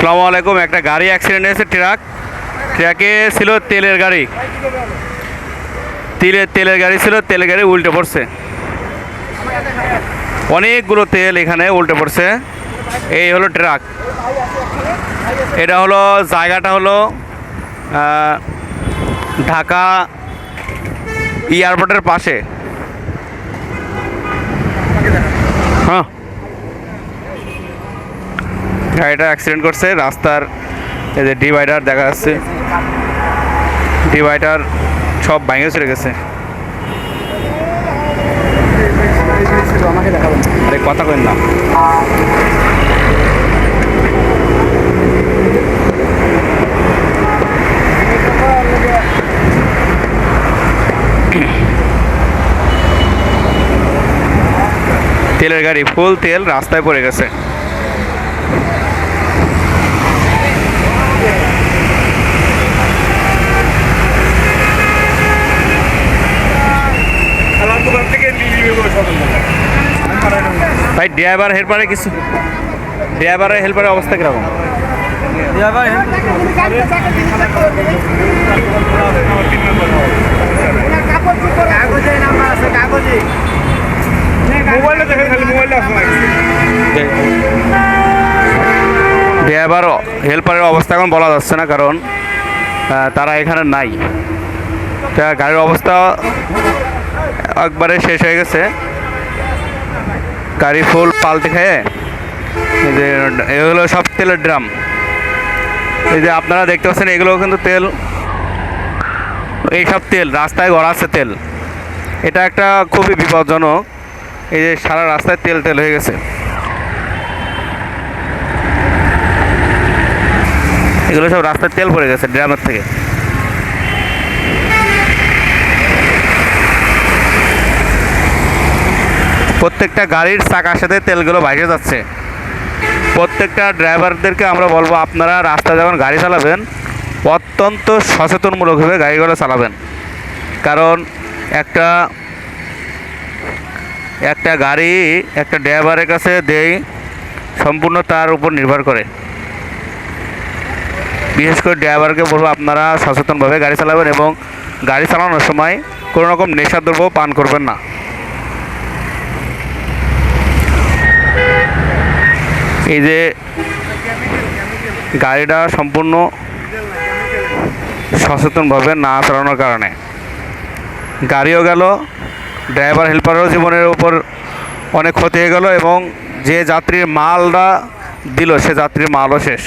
সালামু আলাইকুম। একটা গাড়ি অ্যাক্সিডেন্ট হয়েছে ট্রাক ট্রাকে ছিল তেলের গাড়ি। তেলের তেলের গাড়ি ছিল, তেলের গাড়ি উল্টে পড়ছে। অনেকগুলো তেল এখানে উল্টে পড়ছে। এই হলো ট্রাক এটা হলো, জায়গাটা হলো ঢাকা এয়ারপোর্টের পাশে। হ্যাঁ। গাড়িটা অ্যাক্সিডেন্ট করছে, রাস্তার এই যে ডিভাইডার দেখা যাচ্ছে। ডিভাইডার সব ভেঙে চলে গেছে। আরে কথা কেন না। তেলের গাড়ি ফুল তেল রাস্তায় পড়ে গেছে আমার দোকান থেকে নিয়ে নিবে বলে সব ভাই ড্রাইভার হেল্পারে কিছু ড্রাইভারের হেল্পারের অবস্থা কীরকম? কাগজে হেল্পারের অবস্থা এখন বলা যাচ্ছে না, কারণ তারা এখানে নাই। তা গাড়ির অবস্থা একবারে শেষ হয়ে গেছে। গাড়ি ফুল পাল্টে খেয়ে, এই যে এগুলো সব তেলের ড্রাম। এই যে আপনারা দেখতে পাচ্ছেন এগুলো কিন্তু তেল। এই সব তেল, রাস্তায় গড়াচ্ছে তেল। এটা একটা খুবই বিপজ্জনক। এই যে সারা রাস্তায় তেল তেল হয়ে গেছে। এগুলো সব রাস্তায় তেল পড়ে গেছে ড্রামের থেকে। প্রত্যেকটা গাড়ির চাকার সাথে তেলগুলো ভাসে যাচ্ছে। প্রত্যেকটা ড্রাইভারদেরকে আমরা বলব, আপনারা রাস্তায় যখন গাড়ি চালাবেন, অত্যন্ত সচেতনমূলকভাবে গাড়িগুলো চালাবেন। কারণ একটা একটা গাড়ি একটা ড্রাইভারের কাছে দেই সম্পূর্ণ তার উপর নির্ভর করে। বিশেষ করে ড্রাইভারকে বলব, আপনারা সচেতনভাবে গাড়ি চালাবেন এবং গাড়ি চালানোর সময় কোনো রকম নেশাদ্রব্য পান করবেন না। এই যে গাড়িটা সম্পূর্ণ সচেতনভাবে না চালানোর কারণে। গাড়িও গেল, ড্রাইভার হেল্পারেরও জীবনের উপর অনেক ক্ষতি হয়ে গেল এবং যে যাত্রীর মালটা দিল, সে যাত্রীর মালও শেষ।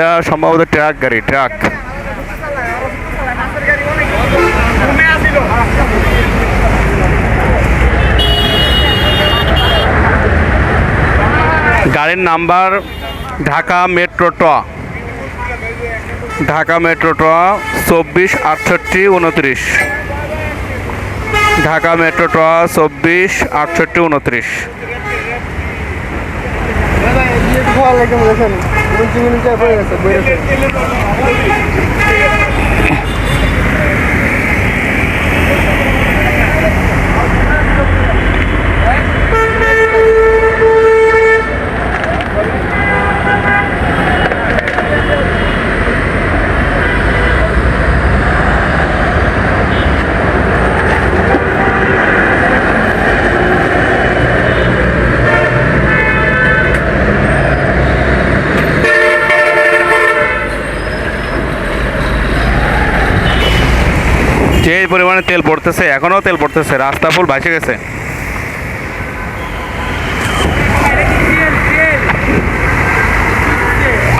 এটা সম্ভবত ট্রাক গাড়ি, ট্রাক। গাড়ির নাম্বার ঢাকা মেট্রো ট। ঢাকা মেট্রো ট, চব্বিশ আটষট্টি উনত্রিশ। ঢাকা মেট্রো ট, চব্বিশ আটষট্টি উনত্রিশ। মুঞ্চি মুঞ্চি পড়ে গেছে বইরে পড়ে যে পরিমাণে তেল পড়তেছে এখনও তেল পড়তেছে রাস্তা ফুল ভাসে গেছে।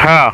হ্যাঁ।